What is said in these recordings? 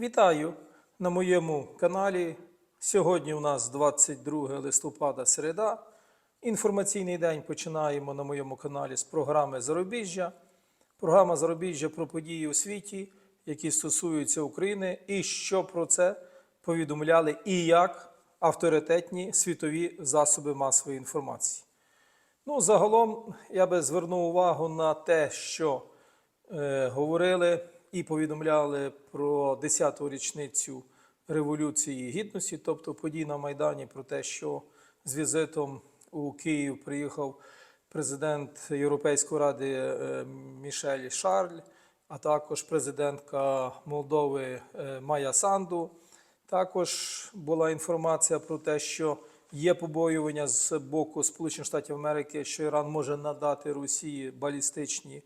Вітаю на моєму каналі. Сьогодні у нас 22 листопада середа. Інформаційний день починаємо на моєму каналі з програми Зарубіжжя. Програма Зарубіжжя про події у світі, які стосуються України, і що про це повідомляли і як авторитетні світові засоби масової інформації. Ну, загалом я би звернув увагу на те, що е, говорили і повідомляли про 10-ту річницю Революції Гідності, тобто подій на Майдані, про те, що з візитом у Київ приїхав президент Європейської ради е, Мішель Шарль, а також президентка Молдови е, Майя Санду. Також була інформація про те, що є побоювання з боку Сполучених Штатів Америки, що Іран може надати Росії балістичні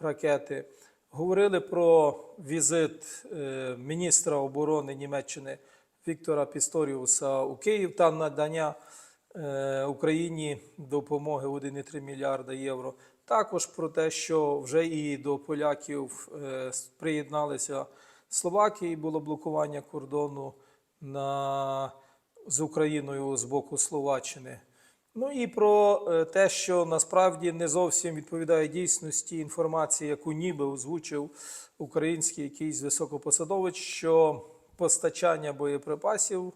ракети. Говорили про візит е, міністра оборони Німеччини Віктора Пісторіуса у Київ та надання е, Україні допомоги 1,3 мільярда євро. Також про те, що вже і до поляків е, приєдналися Словакії, було блокування кордону на, з Україною з боку Словаччини. Ну і про е, те, що насправді не зовсім відповідає дійсності інформації, яку ніби озвучив український якийсь високопосадовець, що постачання боєприпасів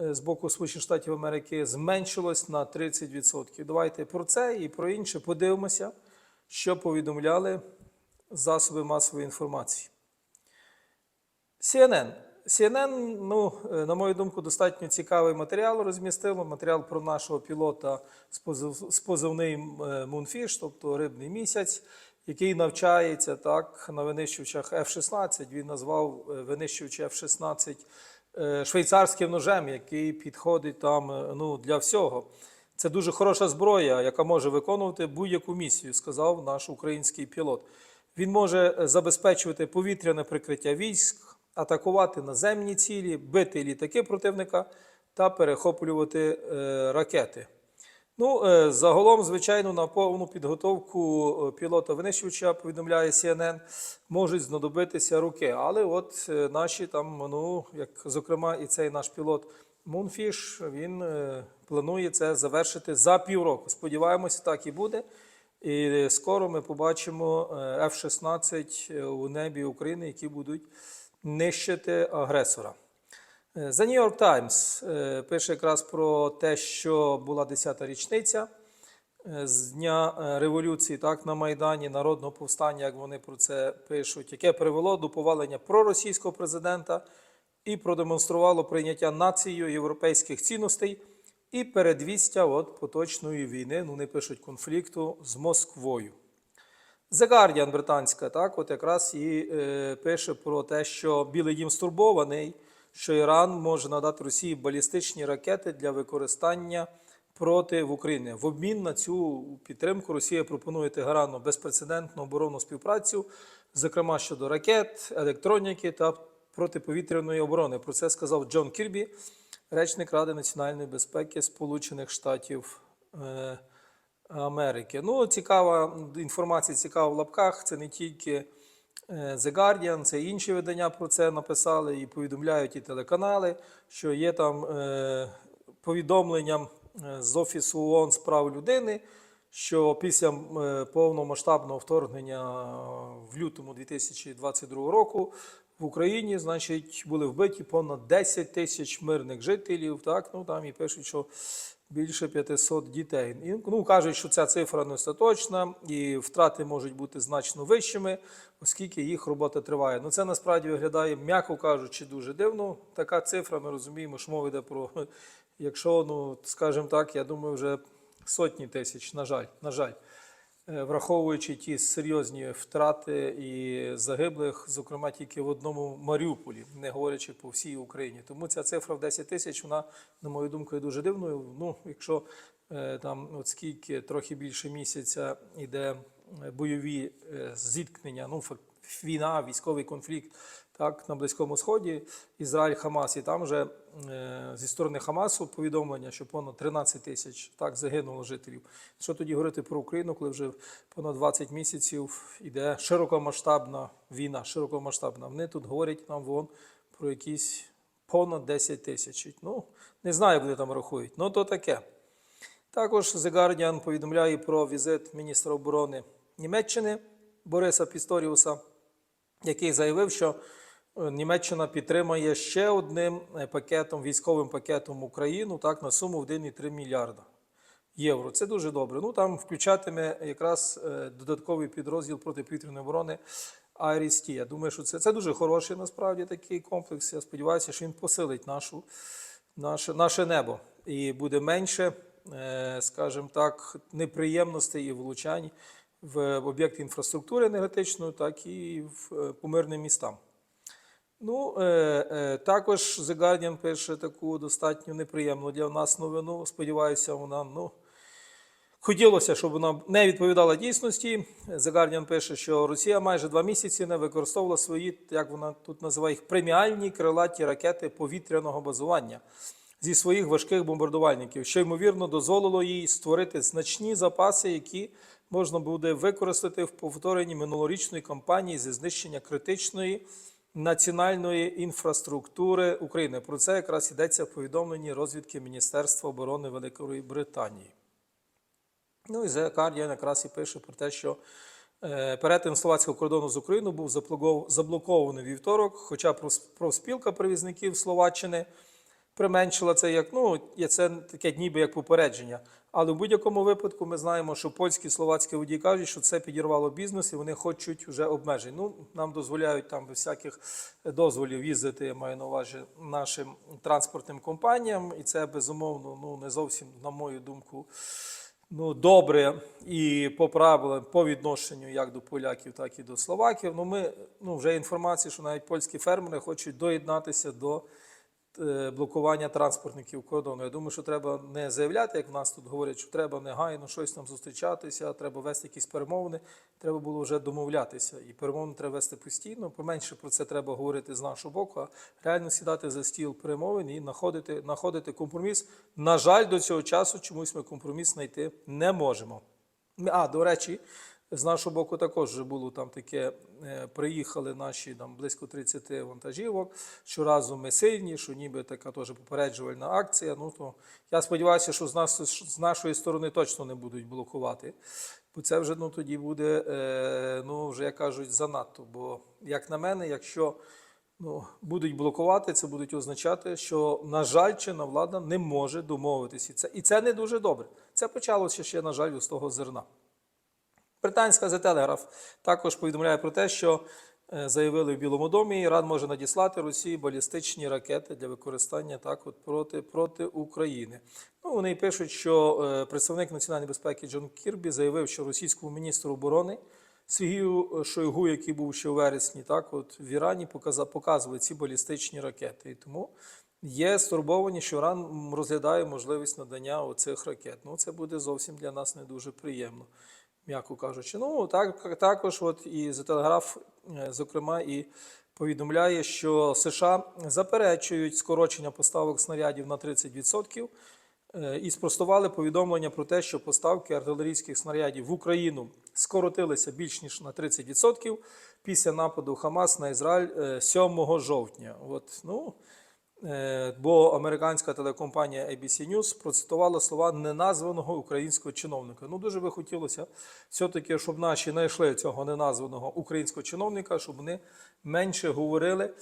е, з боку Сполучених Штатів Америки зменшилось на 30%. Давайте про це і про інше подивимося, що повідомляли засоби масової інформації. CNN. CNN, ну, е, на мою думку, достатньо цікавий матеріал розмістило. Матеріал про нашого пілота з позив- з позивним е, Moonfish, тобто рибний місяць, який навчається так, на винищувачах F-16. Він назвав е, винищувачі F-16 е, швейцарським ножем, який підходить там ну, для всього. Це дуже хороша зброя, яка може виконувати будь-яку місію, сказав наш український пілот. Він може забезпечувати повітряне прикриття військ, атакувати наземні цілі, бити літаки противника та перехоплювати е, ракети. Ну, е, загалом, звичайно, на повну підготовку е, пілота винищувача, повідомляє CNN, можуть знадобитися руки. Але от е, наші там, ну, як зокрема, і цей наш пілот Moonfish, він е, планує це завершити за півроку. Сподіваємося, так і буде. І скоро ми побачимо е, F-16 у небі України, які будуть нищити агресора. Е, The New York Times е, пише якраз про те, що була 10-та річниця е, з дня революції, так на Майдані, народного повстання, як вони про це пишуть, яке привело до повалення проросійського президента і продемонструвало прийняття нацією європейських цінностей і передвістя от поточної війни, ну не пишуть конфлікту з Москвою. The Guardian британська, так, от якраз і е, пише про те, що Білий Дім стурбований, що Іран може надати Росії балістичні ракети для використання проти в Україні. В обмін на цю підтримку Росія пропонує Тегерану безпрецедентну оборонну співпрацю, зокрема щодо ракет, електроніки та протиповітряної оборони. Про це сказав Джон Кірбі, речник Ради національної безпеки Сполучених Штатів. Е, Америки. Ну, цікава інформація, цікава в лапках. Це не тільки е, The Guardian, це інші видання про це написали і повідомляють і телеканали, що є там е, повідомлення е, з Офісу ООН з прав людини, що після повномасштабного вторгнення в лютому 2022 року в Україні, значить, були вбиті понад 10 тисяч мирних жителів. Так, ну там і пишуть, що більше 500 дітей. І, ну, кажуть, що ця цифра не остаточна, і втрати можуть бути значно вищими, оскільки їх робота триває. Ну, це насправді виглядає, м'яко кажучи, дуже дивно. Така цифра, ми розуміємо, що мова йде про, якщо, ну, скажімо так, я думаю, вже сотні тисяч, на жаль, на жаль. Е, Враховуючи ті серйозні втрати і загиблих, зокрема тільки в одному Маріуполі, не говорячи по всій Україні. Тому ця цифра в 10 тисяч, вона, на мою думку, є дуже дивною. Ну, якщо е, там от скільки трохи більше місяця йде е, бойові зіткнення, ну війна, військовий конфлікт. Так, на Близькому Сході, Ізраїль, Хамас, і там вже е, зі сторони Хамасу повідомлення, що понад 13 тисяч так загинуло жителів. Що тоді говорити про Україну, коли вже понад 20 місяців іде широкомасштабна війна, широкомасштабна. Вони тут говорять нам вон про якісь понад 10 тисяч. Ну, не знаю, вони там рахують. Ну, то таке. Також The Guardian повідомляє про візит міністра оборони Німеччини Бориса Пісторіуса, який заявив, що Німеччина підтримає ще одним е, пакетом, військовим пакетом Україну так, на суму в 1,3 мільярда євро. Це дуже добре. Ну там включатиме якраз е, додатковий підрозділ протиповітряної оборони Айрісті. Я думаю, що це, це дуже хороший насправді такий комплекс. Я сподіваюся, що він посилить нашу, наше, наше небо і буде менше, е, скажімо так, неприємностей і влучань в об'єкти інфраструктури енергетичної, так і в е, по мирним містам. Ну, е, е, також The Guardian пише таку достатньо неприємну для нас новину. Сподіваюся, вона ну, хотілося, щоб вона не відповідала дійсності. The Guardian пише, що Росія майже два місяці не використовувала свої, як вона тут називає їх, преміальні крилаті ракети повітряного базування зі своїх важких бомбардувальників, що ймовірно дозволило їй створити значні запаси, які можна буде використати в повторенні минулорічної кампанії зі знищення критичної національної інфраструктури України. Про це якраз йдеться в повідомленні розвідки Міністерства оборони Великої Британії. Ну і зекардія Guardian якраз і пише про те, що е, перетин словацького кордону з Україною був заблокований вівторок, хоча профспілка перевізників Словаччини применшила це як ну, це таке ніби як попередження. Але в будь-якому випадку ми знаємо, що польські і словацькі водії кажуть, що це підірвало бізнес і вони хочуть вже обмежень. Ну, нам дозволяють там без всяких дозволів їздити, я маю на увазі нашим транспортним компаніям, і це безумовно ну, не зовсім, на мою думку, ну, добре і по правилам по відношенню як до поляків, так і до словаків. Ну, ми ну, вже інформація, що навіть польські фермери хочуть доєднатися до блокування транспортників кордону. Я думаю, що треба не заявляти, як в нас тут говорять, що треба негайно щось там зустрічатися, треба вести якісь перемовини. Треба було вже домовлятися. І перемовини треба вести постійно. Поменше про це треба говорити з нашого боку, а реально сідати за стіл перемовин і знаходити, знаходити компроміс. На жаль, до цього часу чомусь ми компроміс знайти не можемо. А, до речі, з нашого боку також вже було там таке, е, приїхали наші там близько 30 вантажівок. Щоразу ми сильні, що ніби така теж попереджувальна акція. Ну то я сподіваюся, що з нас з нашої сторони точно не будуть блокувати. Бо це вже ну тоді буде, е, ну вже як кажуть, занадто. Бо як на мене, якщо ну, будуть блокувати, це будуть означати, що, на жаль, чинна влада не може домовитися. І це, і це не дуже добре. Це почалося ще, на жаль, з того зерна. Британська The Telegraph також повідомляє про те, що е, заявили в Білому домі, Іран може надіслати Росії балістичні ракети для використання так от проти, проти України. Ну, вони пишуть, що е, представник національної безпеки Джон Кірбі заявив, що російському міністру оборони Сергію Шойгу, який був ще у вересні, так от в Ірані показували ці балістичні ракети. І тому є стурбовані, що Іран розглядає можливість надання оцих ракет. Ну, це буде зовсім для нас не дуже приємно м'яко кажучи. Ну, так, також от і за телеграф, е, зокрема, і повідомляє, що США заперечують скорочення поставок снарядів на 30%. е, І спростували повідомлення про те, що поставки артилерійських снарядів в Україну скоротилися більш ніж на 30% після нападу Хамас на Ізраїль е, 7 жовтня. От, ну, Е, бо американська телекомпанія ABC News процитувала слова неназваного українського чиновника. Ну дуже би хотілося все-таки, щоб наші знайшли цього неназваного українського чиновника, щоб вони менше говорили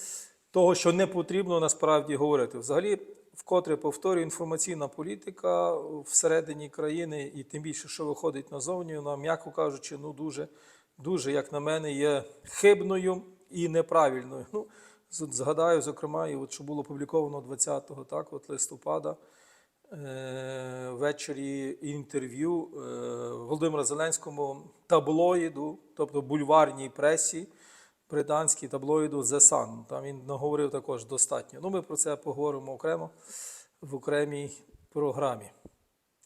того, що не потрібно насправді говорити. Взагалі, вкотре повторюю, інформаційна політика всередині країни, і тим більше, що виходить назовні, вона, м'яко кажучи, ну дуже, дуже, як на мене, є хибною і неправильною. Ну, Згадаю, зокрема, і от що було опубліковано 20 так, от листопада е, ввечері інтерв'ю е, Володимира Зеленському таблоїду, тобто бульварній пресі, британській таблоїду The Sun. Там він наговорив також достатньо. Ну, ми про це поговоримо окремо в окремій програмі.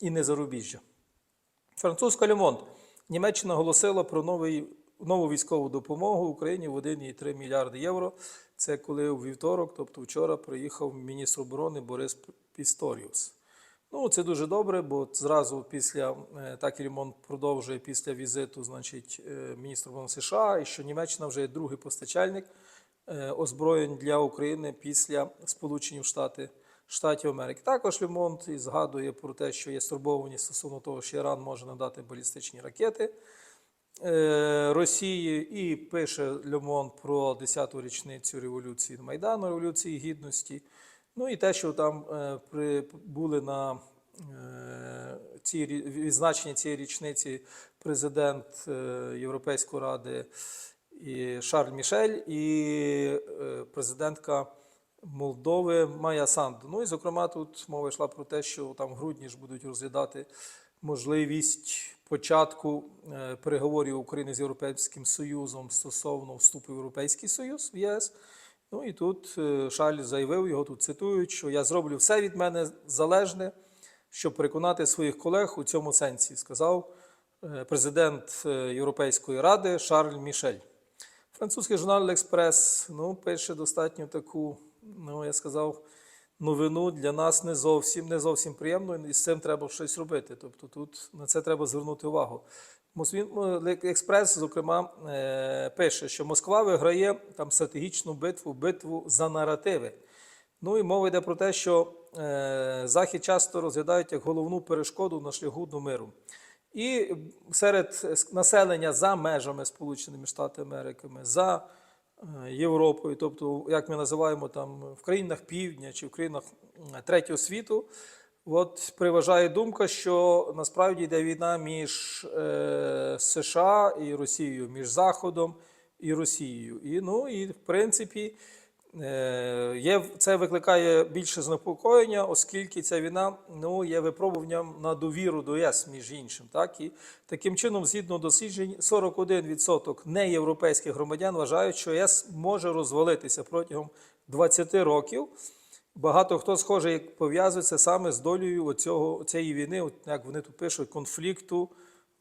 І не зарубіжжя. Французька Лемонт. Німеччина оголосила про новий, нову військову допомогу Україні в 1,3 мільярди євро. Це коли у вівторок, тобто вчора, приїхав міністр оборони Борис Пісторіус. Ну, це дуже добре, бо зразу після е, так і ремонт продовжує після візиту, значить, е, міністр оборони США, і що Німеччина вже є другий постачальник е, озброєнь для України після Сполучені Штати. Штатів Америки. Також Лемонт і згадує про те, що є стурбованість стосовно того, що Іран може надати балістичні ракети Росії, і пише Лемонт про 10-ту річницю революції Майдану, Революції Гідності. Ну і те, що там е, були на е, цій рі- відзначенні цієї річниці президент е, Європейської ради і Шарль Мішель і е, президентка Молдови Майя Санду. Ну і зокрема, тут мова йшла про те, що там в грудні ж будуть розглядати можливість початку е, переговорів України з Європейським Союзом стосовно вступу в Європейський Союз в ЄС. Ну і тут е, Шарль заявив, його тут цитують, що я зроблю все від мене залежне, щоб переконати своїх колег у цьому сенсі, сказав е, президент Європейської ради Шарль Мішель. Французький журнал L'Express ну, пише достатньо таку, ну я сказав, новину для нас не зовсім не зовсім приємну, і з цим треба щось робити. Тобто тут на це треба звернути увагу. Мосвін- Експрес, зокрема, е, пише, що Москва виграє там стратегічну битву, битву за наративи. Ну і мова йде про те, що е, Захід часто розглядають як головну перешкоду на шляху до миру. І серед населення за межами Сполученими Штатами Америки, за Європою, тобто, як ми називаємо там в країнах Півдня чи в країнах третього світу, от переважає думка, що насправді йде війна між е, США і Росією, між Заходом і Росією. І, ну, і в принципі, Е, Є, це викликає більше занепокоєння, оскільки ця війна ну, є випробуванням на довіру до ЄС, між іншим. Так? І таким чином, згідно досліджень, 41% неєвропейських громадян вважають, що ЄС може розвалитися протягом 20 років. Багато хто схоже як пов'язується саме з долею оцього, цієї війни, як вони тут пишуть, конфлікту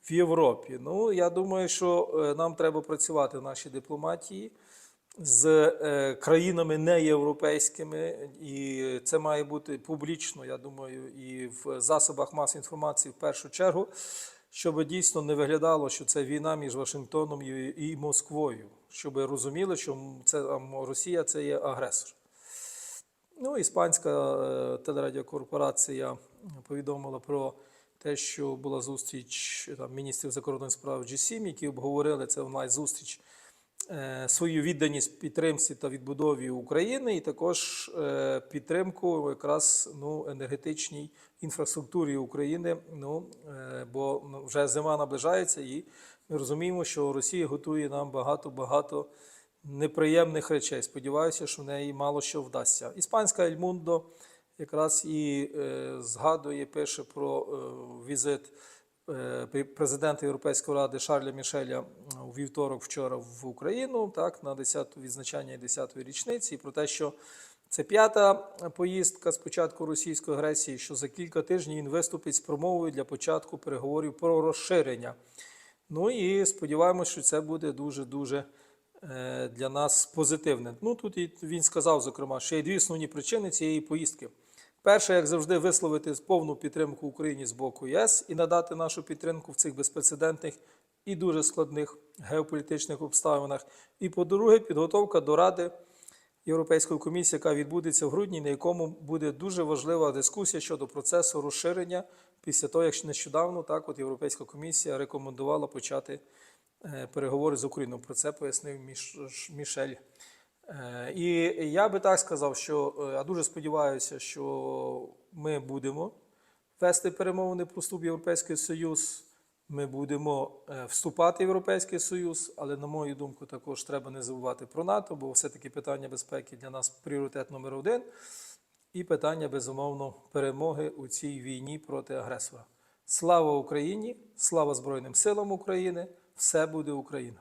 в Європі. Ну, я думаю, що е, нам треба працювати в нашій дипломатії з е, країнами неєвропейськими, і це має бути публічно, я думаю, і в засобах масової інформації в першу чергу, щоб дійсно не виглядало, що це війна між Вашингтоном і, Москвою, щоб розуміли, що це Росія це є агресор. Ну, іспанська е, телерадіокорпорація повідомила про те, що була зустріч там, міністрів закордонних справ G7, які обговорили це онлайн-зустріч свою відданість підтримці та відбудові України, і також е, підтримку якраз ну, енергетичній інфраструктурі України. Ну, е, бо ну, вже зима наближається, і ми розуміємо, що Росія готує нам багато-багато неприємних речей. Сподіваюся, що в неї мало що вдасться. Іспанська Ельмундо якраз і е, згадує, пише про е, візит е, президента Європейської ради Шарля Мішеля у вівторок вчора в Україну, так, на 10-ту відзначання 10-ї річниці, про те, що це п'ята поїздка з початку російської агресії, що за кілька тижнів він виступить з промовою для початку переговорів про розширення. Ну і сподіваємося, що це буде дуже-дуже е, для нас позитивне. Ну тут він сказав, зокрема, що є дві основні причини цієї поїздки. Перше, як завжди, висловити повну підтримку Україні з боку ЄС і надати нашу підтримку в цих безпрецедентних і дуже складних геополітичних обставинах. І по-друге, підготовка до Ради Європейської комісії, яка відбудеться в грудні, на якому буде дуже важлива дискусія щодо процесу розширення після того, як нещодавно так от Європейська комісія рекомендувала почати е, переговори з Україною. Про це пояснив Мішель. Е, І я би так сказав, що е, я дуже сподіваюся, що ми будемо вести перемовини про вступ в Європейський Союз. Ми будемо е, вступати в Європейський Союз, але, на мою думку, також треба не забувати про НАТО, бо все-таки питання безпеки для нас пріоритет номер один. І питання, безумовно, перемоги у цій війні проти агресора. Слава Україні! Слава Збройним силам України! Все буде Україна!